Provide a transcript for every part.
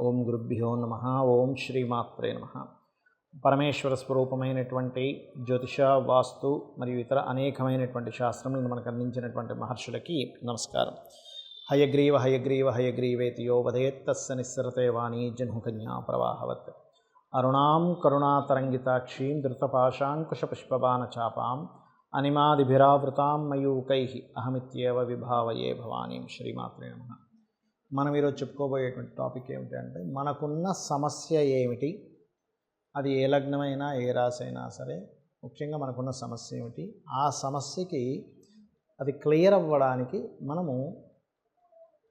ఓం గురుభ్యో నమ. ఓం శ్రీమాత్రే నమ. పరమేశ్వర స్వరూపమైనటువంటి జ్యోతిష వాస్తు మరియు ఇతర అనేకమైనటువంటి శాస్త్రములను మనకు అందించినటువంటి మహర్షులకి నమస్కారం. హయగ్రీవ హయగ్రీవ హయగ్రీవేతి యో వదేత్తస్స నిస్సరతే వాణీ జన్హుకన్యా ప్రవాహవత్. అరుణాం కరుణాతరంగితాక్షీం ధృతపాశాంకుశపుష్పబాణచాపాం అనిమాదిభిరావృతాం మయూకై. అహమిత్యేవ విభావయే భవానీం. శ్రీమాత్రే నమ. మనం ఈరోజు చెప్పుకోబోయేటువంటి టాపిక్ ఏమిటి అంటే మనకున్న సమస్య ఏమిటి? అది ఏ లగ్నమైనా ఏ రాశి అయినా సరే ముఖ్యంగా మనకున్న సమస్య ఏమిటి? ఆ సమస్యకి అది క్లియర్ అవ్వడానికి మనము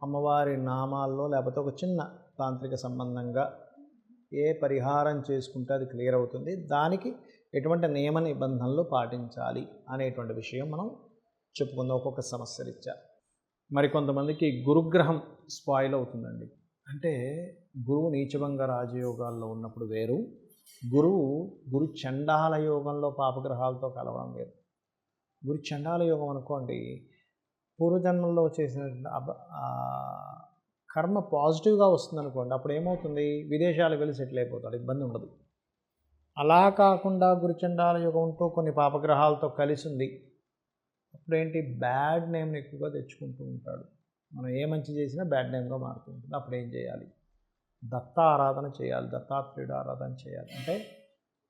అమ్మవారి నామాల్లో లేకపోతే ఒక చిన్న తాంత్రిక సంబంధంగా ఏ పరిహారం చేసుకుంటే అది క్లియర్ అవుతుంది. దానికి ఎటువంటి నియమ నిబంధనలు పాటించాలి అనేటువంటి విషయం మనం చెప్పుకుందాం ఒక్కొక్క సమస్య రీత్యా. మరి కొంతమందికి గురుగ్రహం స్పాయిల్ అవుతుందండి. అంటే గురువు నీచభంగ రాజయోగాల్లో ఉన్నప్పుడు వేరు గురువు గురు చండాల యోగంలో పాపగ్రహాలతో కలవడం వేరు. గురు చండాల యోగం అనుకోండి పూర్వజన్మల్లో చేసిన కర్మ పాజిటివ్గా వస్తుంది అనుకోండి అప్పుడు ఏమవుతుంది? విదేశాలకు వెళ్ళి సెటిల్ అయిపోతాడు ఇబ్బంది ఉండదు. అలా కాకుండా గురుచండాల యుగంతో కొన్ని పాపగ్రహాలతో కలిసి ఉంది. అప్పుడేంటి? బ్యాడ్ నేమ్ని ఎక్కువగా తెచ్చుకుంటూ ఉంటాడు. మనం ఏ మంచి చేసినా బ్యాడ్ నేమ్గా మారుతుంటుంది అప్పుడు ఏం చేయాలి? దత్త ఆరాధన చేయాలి. దత్తాత్రేయుడు ఆరాధన చేయాలి. అంటే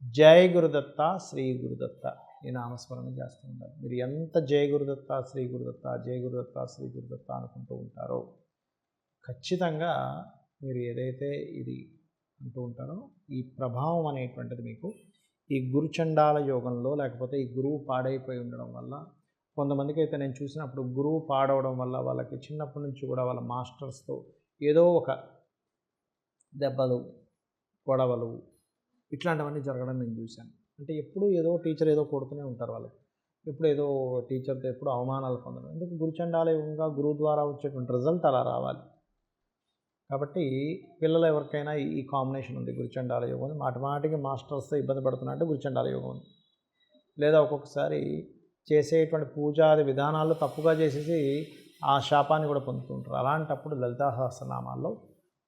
జయ గురుదత్త శ్రీ గురుదత్త ఈ నామస్మరణ చేస్తూ ఉండాలి. మీరు ఎంత జయ గురుదత్త శ్రీ గురుదత్త జయ గురుదత్త శ్రీ గురుదత్త అనుకుంటూ ఉంటారో ఖచ్చితంగా మీరు ఏదైతే ఇది అంటూ ఉంటారో ఈ ప్రభావం అనేటువంటిది మీకు ఈ గురుచండాల యోగంలో లేకపోతే ఈ గురువు పాడైపోయి ఉండడం వల్ల కొంతమందికి అయితే నేను చూసినప్పుడు గురువు పాడవడం వల్ల వాళ్ళకి చిన్నప్పటి నుంచి కూడా వాళ్ళ మాస్టర్స్తో ఏదో ఒక దెబ్బలు గొడవలు ఇట్లాంటివన్నీ జరగడం నేను చూశాను. అంటే ఎప్పుడు ఏదో టీచర్ ఏదో కొడుతూనే ఉంటారు వాళ్ళకి. ఎప్పుడు ఏదో టీచర్తో ఎప్పుడు అవమానాలు పొందడం. ఎందుకు గురుచండాలయంగా గురువు ద్వారా వచ్చేటువంటి రిజల్ట్ అలా రావాలి? కాబట్టి పిల్లలు ఎవరికైనా ఈ- కాంబినేషన్ ఉంది. గురుచండాల యోగం ఉంది. మాటమాటికి మాస్టర్స్తో ఇబ్బంది పడుతున్నట్టు గురుచండాల యోగం ఉంది. లేదా ఒక్కొక్కసారి చేసేటువంటి పూజాది విధానాలు తప్పుగా చేసేసి ఆ శాపాన్ని కూడా పొందుతుంటారు. అలాంటప్పుడు లలితా సహస్రనామాల్లో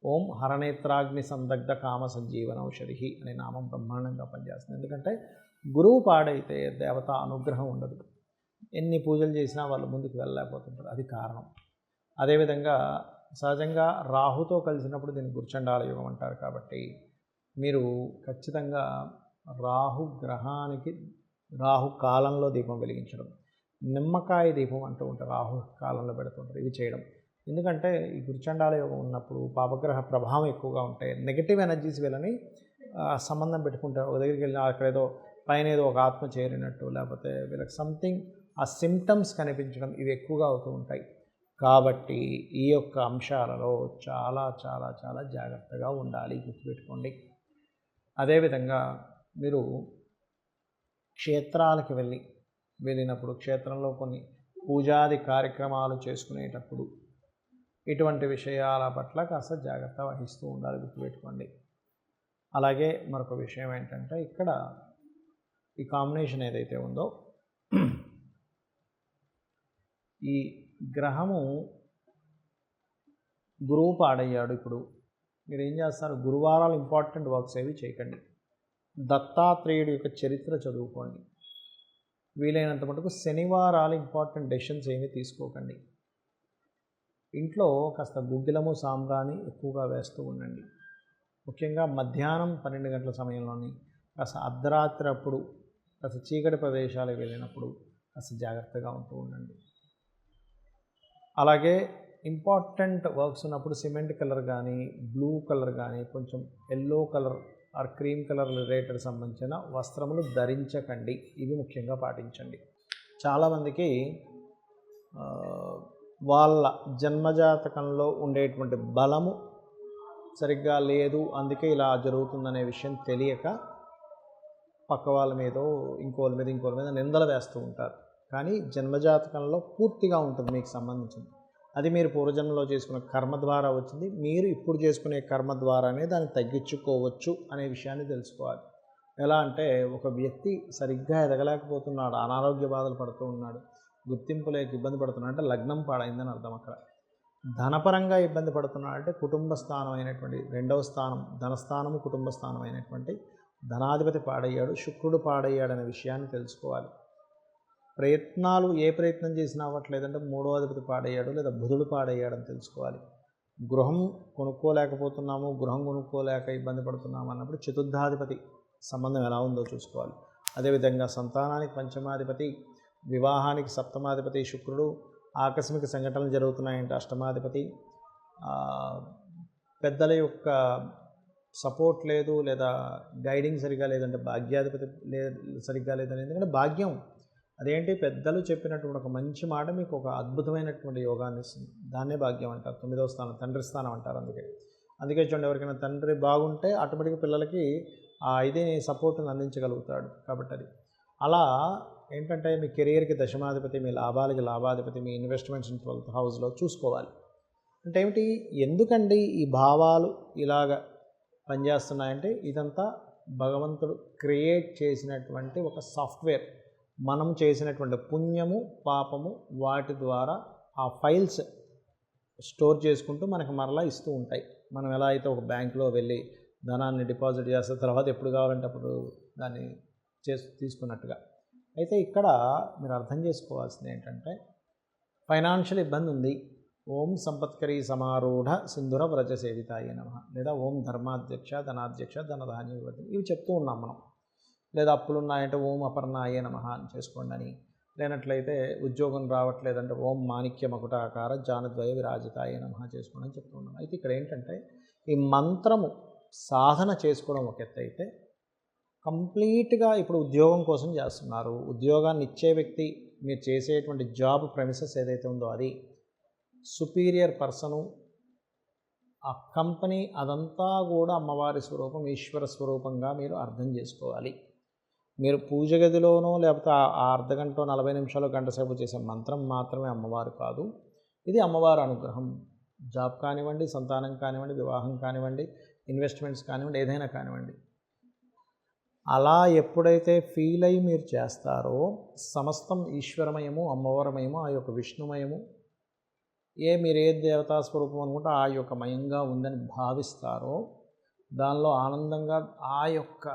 ఓం హరనేత్రాగ్ని సందగ్ధ కామ సంజీవన ఔషధి అనే నామం బ్రహ్మాండంగా పనిచేస్తుంది. ఎందుకంటే గురువు పాడైతే దేవత అనుగ్రహం ఉండదు. ఎన్ని పూజలు చేసినా వాళ్ళు ముందుకు వెళ్ళలేకపోతుంటారు. అది కారణం. అదేవిధంగా సహజంగా రాహుతో కలిసినప్పుడు దీన్ని గుర్చండాల యుగం అంటారు కాబట్టి మీరు ఖచ్చితంగా రాహు గ్రహానికి రాహు కాలంలో దీపం వెలిగించడం. నిమ్మకాయ దీపం అంటూ ఉంటారు. రాహు కాలంలో పెడుతుంటారు ఇవి చేయడం. ఎందుకంటే ఈ గురుచండాల యోగం ఉన్నప్పుడు పాపగ్రహ ప్రభావం ఎక్కువగా ఉంటాయి నెగిటివ్ ఎనర్జీస్ వీళ్ళని సంబంధం పెట్టుకుంటారు. ఒక దగ్గరికి వెళ్ళిన అక్కడ ఏదో పైన ఏదో ఒక ఆత్మ చేరినట్టు లేకపోతే వీళ్ళకి సంథింగ్ ఆ సిమ్టమ్స్ కనిపించడం ఇవి ఎక్కువగా అవుతూ ఉంటాయి. కాబట్టి ఈ యొక్క అంశాలలో చాలా చాలా చాలా జాగ్రత్తగా ఉండాలి. గుర్తుపెట్టుకోండి. అదేవిధంగా మీరు క్షేత్రాలకు వెళ్ళి వెళ్ళినప్పుడు క్షేత్రంలో కొన్ని పూజాది కార్యక్రమాలు చేసుకునేటప్పుడు ఇటువంటి విషయాల పట్ల కాస్త జాగ్రత్త వహిస్తూ ఉండాలి గుర్తుపెట్టుకోండి. అలాగే మరొక విషయం ఏంటంటే ఇక్కడ ఈ కాంబినేషన్ ఏదైతే ఉందో ఈ గ్రహము గురువు పాడయ్యాడు ఇప్పుడు. మీరు ఏం చేస్తారు? గురువారాలు ఇంపార్టెంట్ వర్క్స్ ఏవి చేయకండి. దత్తాత్రేయుడి యొక్క చరిత్ర చదువుకోండి. వీలైనంత మటుకు శనివారాలు ఇంపార్టెంట్ డెసిషన్స్ ఏమీ తీసుకోకండి. ఇంట్లో కాస్త గుగ్గిలము సాంబ్రాని ఎక్కువగా వేస్తూ ఉండండి. ముఖ్యంగా మధ్యాహ్నం పన్నెండు గంటల సమయంలోని కాస్త అర్ధరాత్రి అప్పుడు కాస్త చీకటి ప్రదేశాలకు వెళ్ళినప్పుడు కాస్త జాగ్రత్తగా ఉంటూ ఉండండి. అలాగే ఇంపార్టెంట్ వర్క్స్ ఉన్నప్పుడు సిమెంట్ కలర్ కానీ బ్లూ కలర్ కానీ కొంచెం yellow colour or cream colour related సంబంధించిన వస్త్రములు ధరించకండి. ఇవి ముఖ్యంగా పాటించండి. చాలామందికి వాళ్ళ జన్మజాతకంలో ఉండేటువంటి బలము సరిగ్గా లేదు. అందుకే ఇలా జరుగుతుందనే విషయం తెలియక పక్క వాళ్ళ మీద ఇంకోళ్ళ మీద ఇంకోళ్ళ మీద నిందలు వేస్తూ ఉంటారు. కానీ జన్మజాతకంలో పూర్తిగా ఉంటుంది మీకు సంబంధించింది. అది మీరు పూర్వజన్మలో చేసుకున్న కర్మ ద్వారా వచ్చింది. మీరు ఇప్పుడు చేసుకునే కర్మ ద్వారానే దాన్ని తగ్గించుకోవచ్చు అనే విషయాన్ని తెలుసుకోవాలి. ఎలా అంటే ఒక వ్యక్తి సరిగ్గా ఎదగలేకపోతున్నాడు అనారోగ్య బాధలు పడుతూ ఉన్నాడు గుర్తింపు లేక ఇబ్బంది పడుతున్నాడు అంటే లగ్నం పాడైందని అర్థం అక్కడ. ధనపరంగా ఇబ్బంది పడుతున్నాడు అంటే కుటుంబ స్థానం అయినటువంటి రెండవ స్థానం ధనస్థానము కుటుంబ స్థానం అయినటువంటి ధనాధిపతి పాడయ్యాడు శుక్రుడు పాడయ్యాడు అనే విషయాన్ని తెలుసుకోవాలి. ప్రయత్నాలు ఏ ప్రయత్నం చేసినా అవ్వట్లేదంటే మూడో అధిపతి పాడయ్యాడు లేదా బుధుడు పాడయ్యాడని తెలుసుకోవాలి. గృహం కొనుక్కోలేకపోతున్నాము గృహం కొనుక్కోలేక ఇబ్బంది పడుతున్నాము అన్నప్పుడు చతుర్థాధిపతి సంబంధం ఎలా ఉందో చూసుకోవాలి. అదేవిధంగా సంతానానికి పంచమాధిపతి వివాహానికి సప్తమాధిపతి శుక్రుడు ఆకస్మిక సంఘటనలు జరుగుతున్నాయంటే అష్టమాధిపతి. పెద్దల యొక్క సపోర్ట్ లేదు లేదా గైడింగ్ సరిగా లేదంటే భాగ్యాధిపతి లే సరిగ్గా లేదని ఎందుకంటే భాగ్యం అదేంటి? పెద్దలు చెప్పినటువంటి ఒక మంచి మాట మీకు ఒక అద్భుతమైనటువంటి యోగాన్ని ఇస్తుంది. దాన్నే భాగ్యం అంటారు. తొమ్మిదవ స్థానం తండ్రి స్థానం అంటారు అందుకే. అందుకే చూడండి ఎవరికైనా తండ్రి బాగుంటే ఆటోమేటిక్గా పిల్లలకి ఆ ఇది సపోర్ట్ని అందించగలుగుతాడు కాబట్టి అది. అలా ఏంటంటే మీ కెరియర్కి దశమాధిపతి మీ లాభాలకి లాభాధిపతి మీ ఇన్వెస్ట్మెంట్స్ ట్వెల్త్ హౌస్లో చూసుకోవాలి. అంటే ఏమిటి? ఎందుకండి ఈ భావాలు ఇలాగ పనిచేస్తున్నాయంటే ఇదంతా భగవంతుడు క్రియేట్ చేసినటువంటి ఒక సాఫ్ట్వేర్. మనం చేసినటువంటి పుణ్యము పాపము వాటి ద్వారా ఆ ఫైల్స్ స్టోర్ చేసుకుంటూ మనకు మరలా ఇస్తూ ఉంటాయి. మనం ఎలా అయితే ఒక బ్యాంకులో వెళ్ళి ధనాన్ని డిపాజిట్ చేస్తే తర్వాత ఎప్పుడు కావాలంటే అప్పుడు దాన్ని చేసి తీసుకున్నట్టుగా. అయితే ఇక్కడ మీరు అర్థం చేసుకోవాల్సింది ఏంటంటే ఫైనాన్షియల్ ఇబ్బంది ఉంది. ఓం సంపత్కరీ సమారూఢ సింధుర వ్రజ సేవితాయ నమ లేదా ఓం ధర్మాధ్యక్ష ధనాధ్యక్ష ధనధాన్య ఇవి చెప్తూ ఉన్నాం మనం. లేదా అప్పులు ఉన్నాయంటే ఓం అపర్ణాయ నమ అని చేసుకోండి అని లేనట్లయితే ఉద్యోగం రావట్లేదంటే ఓం మాణిక్య మకుటాకార జానద్వయ విరాజితాయ నమ చేసుకోండి అని చెప్తున్నాం అయితే ఇక్కడ ఏంటంటే ఈ మంత్రము సాధన చేసుకోవడం ఒక ఎత్తు అయితే కంప్లీట్గా ఇప్పుడు ఉద్యోగం కోసం చేస్తున్నారు. ఉద్యోగాన్ని ఇచ్చే వ్యక్తి మీరు చేసేటువంటి జాబ్ ప్రెమిసెస్ ఏదైతే ఉందో అది సుపీరియర్ పర్సను ఆ కంపెనీ అదంతా కూడా అమ్మవారి స్వరూపం ఈశ్వర స్వరూపంగా మీరు అర్థం చేసుకోవాలి. మీరు పూజ గదిలోనో లేకపోతే ఆ- అర్ధగంట నలభై నిమిషాలు గంట సేపు చేసే మంత్రం మాత్రమే అమ్మవారు కాదు. ఇది అమ్మవారి అనుగ్రహం. జాబ్ కానివ్వండి సంతానం కానివ్వండి వివాహం కానివ్వండి ఇన్వెస్ట్మెంట్స్ కానివ్వండి ఏదైనా కానివ్వండి. అలా ఎప్పుడైతే ఫీల్ అయ్యి మీరు చేస్తారో సమస్తం ఈశ్వరమయము అమ్మవారమయము ఆ యొక్క విష్ణుమయము ఏ మీరు ఏ దేవతా స్వరూపం అనుకుంటే ఆ యొక్క మయంగా ఉందని భావిస్తారో దానిలో ఆనందంగా ఆ యొక్క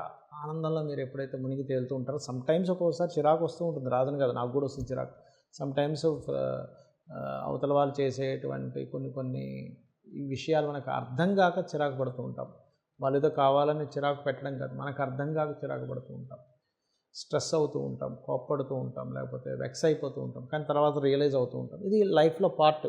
ఆనందంలో మీరు ఎప్పుడైతే మునిగి తేలుతూ ఉంటారో సమ్ టైమ్స్ ఒక్కోసారి చిరాకు వస్తూ ఉంటుంది. రాదని కదా నాకు కూడా వస్తుంది చిరాకు. సమ్ టైమ్స్ uh, uh, అవతల వాళ్ళు చేసేటువంటి కొన్ని కొన్ని విషయాలు మనకు అర్థం కాక చిరాకు పడుతూ ఉంటాం. వాళ్ళు ఏదో కావాలని చిరాకు పెట్టడం కాదు మనకు అర్థం కాక చిరాకు పడుతూ ఉంటాం. స్ట్రెస్ అవుతూ ఉంటాం కోప్పడుతూ ఉంటాం లేకపోతే వెక్స్ అయిపోతూ ఉంటాం. కానీ తర్వాత రియలైజ్ అవుతూ ఉంటాం. ఇది లైఫ్లో పార్ట్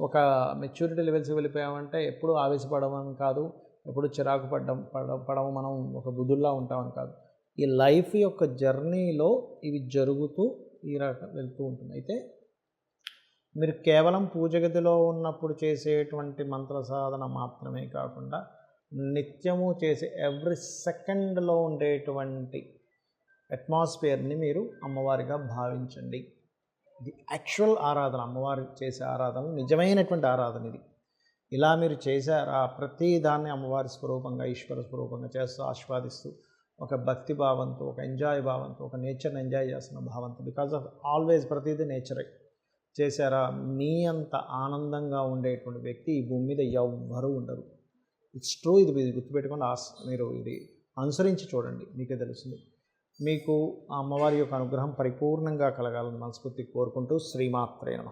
ఒక మెచ్యూరిటీ లెవెల్స్కి వెళ్ళిపోయామంటే ఎప్పుడు ఆవేశపడమని కాదు. ఎప్పుడు చిరాకు పడ్డం పడ పడము మనం ఒక బుధుల్లా ఉంటామని కాదు. ఈ లైఫ్ యొక్క జర్నీలో ఇవి జరుగుతూ ఈ రకం వెళ్తూ ఉంటుంది. అయితే మీరు కేవలం పూజ గదిలో ఉన్నప్పుడు చేసేటువంటి మంత్ర సాధన మాత్రమే కాకుండా నిత్యము చేసే ఎవ్రీ సెకండ్లో ఉండేటువంటి అట్మాస్ఫియర్ని మీరు అమ్మవారిగా భావించండి. ఇది యాక్చువల్ ఆరాధన అమ్మవారి చేసే ఆరాధన నిజమైనటువంటి ఆరాధన ఇది. ఇలా మీరు చేశారా. ప్రతి దాన్ని అమ్మవారి స్వరూపంగా ఈశ్వర స్వరూపంగా చేస్తూ ఆస్వాదిస్తూ ఒక భక్తి భావంతో ఒక ఎంజాయ్ భావంతో ఒక నేచర్ని ఎంజాయ్ చేస్తున్న భావంతో బికాజ్ ఆఫ్ ఆల్వేస్ ప్రతిదీ నేచరే చేశారా? మీ అంత ఆనందంగా ఉండేటువంటి వ్యక్తి ఈ భూమి మీద ఎవ్వరూ ఉండరు. ఇట్స్ ట్రూ ఇది మీరు గుర్తుపెట్టుకొని ఆస్ మీరు ఇది అనుసరించి చూడండి. మీకే తెలుస్తుంది. మీకు ఆ అమ్మవారి యొక్క అనుగ్రహం పరిపూర్ణంగా కలగాలని మనస్ఫూర్తి కోరుకుంటూ శ్రీమాత్రే నమ.